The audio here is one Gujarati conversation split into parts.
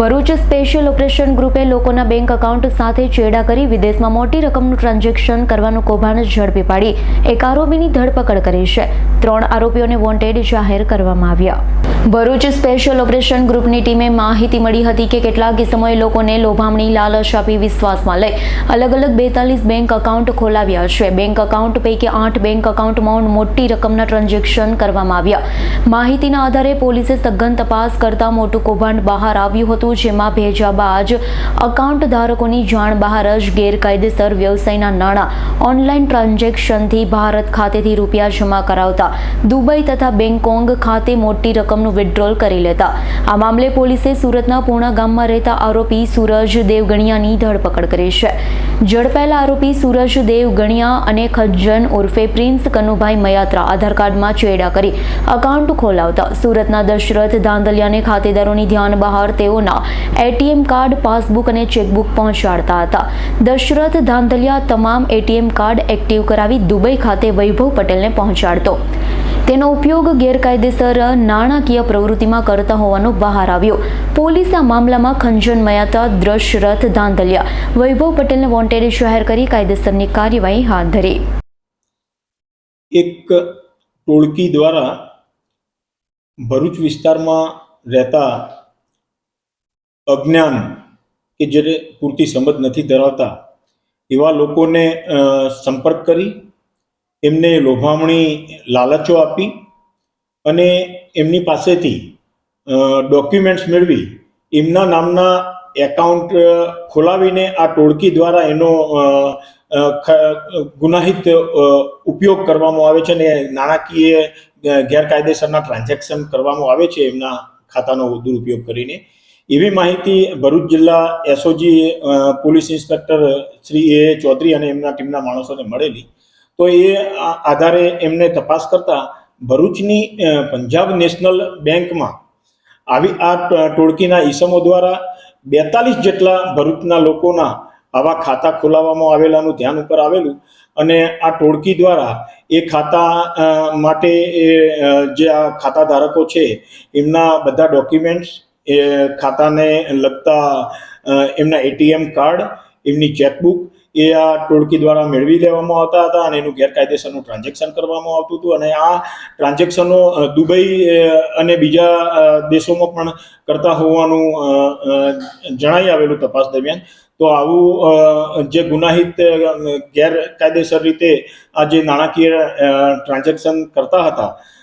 ભરૂચ સ્પેશિયલ ઓપરેશન ગ્રુપે લોકોના બેંક એકાઉન્ટ સાથે ચેડા કરી વિદેશમાં મોટી રકમનું ટ્રાન્ઝેક્શન કરવાનું કૌભાંડ ઝડપી પાડી. એક આરોપીની ધરપકડ કરી છે. ત્રણ આરોપીઓને વોન્ટેડ જાહેર કરવામાં આવ્યા. ભરૂચ સ્પેશિયલ ઓપરેશન ગ્રુપની ટીમે માહિતી મળી હતી કે કેટલાક સમયે લોકોને લોભામણી લાલચ આપી વિશ્વાસમાં લઈ અલગ અલગ બેતાલીસ બેંક એકાઉન્ટ ખોલાવ્યા છે. બેંક એકાઉન્ટ પૈકી આઠ બેંક એકાઉન્ટમાં મોટી રકમના ટ્રાન્ઝેક્શન કરવામાં આવ્યા. માહિતીના આધારે પોલીસે સઘન તપાસ કરતા મોટું કૌભાંડ બહાર આવ્યું હતું. જેમાં ભેજા બાદ અકાઉન્ટ ધારકોની જાણ બહાર જ ગેરકાયદેસર વ્યવસાયના નાણાં ઓનલાઈન ટ્રાન્ઝેક્શનથી ભારત ખાતેથી રૂપિયા જમા કરાવતા દુબઈ તથા બેંગકોંગ ખાતે મોટી રકમનું વિડ્રોલ કરી લેતા. આ મામલે પોલીસે સુરતના પૂર્ણા ગામમાં રહેતા આરોપી સૂરજ દેવગણિયાની ધરપકડ કરી છે. ઝડપાયેલા આરોપી સૂરજ દેવગણિયા અને ખજ્જન ઉર્ફે પ્રિન્સ કનુભાઈ મયાત્રા આધાર કાર્ડમાં ચેડા કરી એકાઉન્ટ ખોલાવતા. સુરતના દશરથ ધાંધલિયાને ખાતેદારોની ધ્યાન બહાર તેઓના એટીએમ કાર્ડ, પાસબુક અને ચેકબુક પહોંચાડતા હતા. દશરથ ધાંધલિયા તમામ એટીએમ કાર્ડ એક્ટિવ કરાવી દુબઈ ખાતે વૈભવ પટેલને પહોંચાડતો. તેનો ઉપયોગ ગેરકાયદેસર નાણાકીય પ્રવૃત્તિમાં કરતા હોવાનું બહાર આવ્યું. પોલીસ આ મામલામાં ખંજન મયાતા દ્રશરથ ધાંધલિયા, વૈભવ પટેલને વોન્ટેડ જાહેર કરી કાયદેસરની કાર્યવાહી હાથ ધરી. એક ટોળકી દ્વારા ભરૂચ વિસ્તારમાં રહેતા અજ્ઞાન કે જેને પૂરતી સમજ નથી ધરાવતા એવા લોકોને સંપર્ક કરી એમને લોભામણી લાલચો આપી અને એમની પાસેથી ડોક્યુમેન્ટ્સ મેળવી, એમના નામના એકાઉન્ટ ખોલાવીને આ ટોળકી દ્વારા એનો ગુનાહિત ઉપયોગ કરવામાં આવે છે અને નાણાકીય ગેરકાયદેસરના ટ્રાન્ઝેક્શન કરવામાં આવે છે એમના ખાતાનો દુરુપયોગ કરીને. એવી માહિતી ભરૂચ જિલ્લા SOG police inspector Shri A. Chaudhary અને એમના ટીમના માણસોને મળેલી. તો એ આધારે એમને તપાસ કરતા ભરૂચની પંજાબ નેશનલ બેંકમાં આવી આ ટોળકીના ઈસમો દ્વારા બેતાલીસ જેટલા ભરૂચના લોકોના આવા ખાતા ખોલાવવામાં આવેલાનું ધ્યાન ઉપર આવેલું અને આ ટોળકી દ્વારા એ ખાતા માટે જે આ ખાતા ધારકો છે, એમના બધા ડોક્યુમેન્ટ્સ, એ ખાતાને લગતા એમના એટીએમ કાર્ડ એમની ચેકબુક એ આ ટોળકી દ્વારા મેળવી લેવામાં આવતા હતા અને એનું ગેરકાયદેસરનું ટ્રાન્ઝેક્શન કરવામાં આવતું હતું. અને આ ટ્રાન્ઝેક્શનો દુબઈ અને બીજા દેશોમાં પણ કરતા હોવાનું જણાઈ આવેલું તપાસ દરમિયાન. તો આવું જે ગુનાહિત ગેરકાયદેસર રીતે આ જે નાણાકીય ટ્રાન્ઝેક્શન કરતા હતા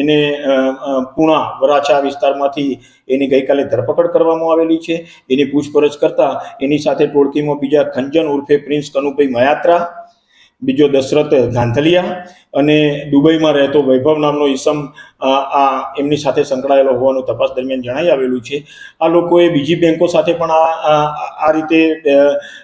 એને પૂણા વરાછા વિસ્તારમાંથી એની ગઈકાલે ધરપકડ કરવામાં આવેલી છે. એની પૂછપરછ કરતા એની સાથે ટોળકીમાં બીજા ખંજન ઉર્ફે પ્રિન્સ કનુભાઈ મયાત્રા બીજો દશરથ ગાંધલિયા અને દુબઈમાં રહેતો વૈભવ નામનો ઈસમ, આ એમની સાથે સંકળાયેલો હોવાનું તપાસ દરમિયાન જણાઈ આવેલું છે. આ લોકોએ બીજી બેંકો સાથે પણ આ, આ- રીતે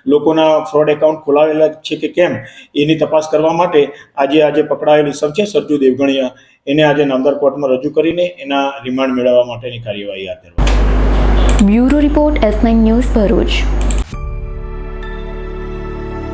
લોકોના ફ્રોડ એકાઉન્ટ ખોલાવેલા છે કે કેમ, એની તપાસ કરવા માટે આજે આજે પકડાયેલ ઈસમ છે સરજુ દેવગણિયા. એને આજે નામદાર કોર્ટમાં રજૂ કરીને એના રિમાન્ડ મેળવવા માટેની કાર્યવાહી હાથ ધરવામાં bureau report S nine news Bharuch.